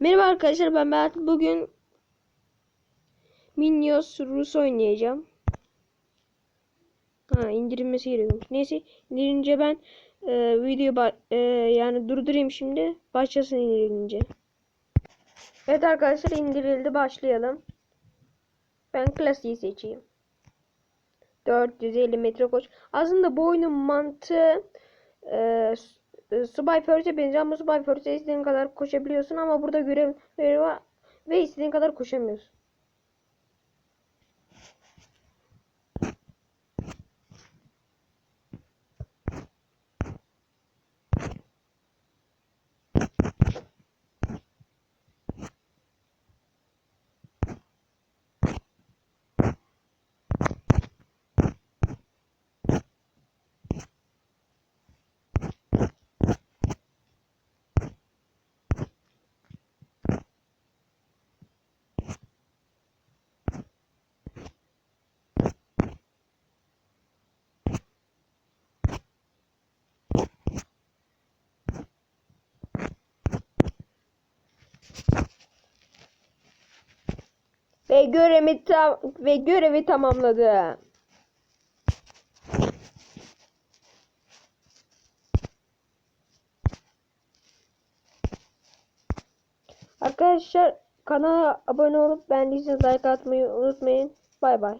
Merhaba arkadaşlar ben Berat. Bugün Minions Rus oynayacağım. Ha indirilmesi gerekiyor. Neyse indirince ben e, video e, yani durdurayım şimdi. Başlasın indirilince. Evet arkadaşlar indirildi. Başlayalım. Ben klasiği seçeyim. 450 metre koş. Aslında bu oyunun mantığı e, e, Subway First'e benziyor ama Subway First'e istediğin kadar koşabiliyorsun ama burada görevleri var ve istediğin kadar koşamıyorsun. Ve görevi tam ve görevi tamamladı. Arkadaşlar kanala abone olup beğendiyseniz like atmayı unutmayın. Bay bay.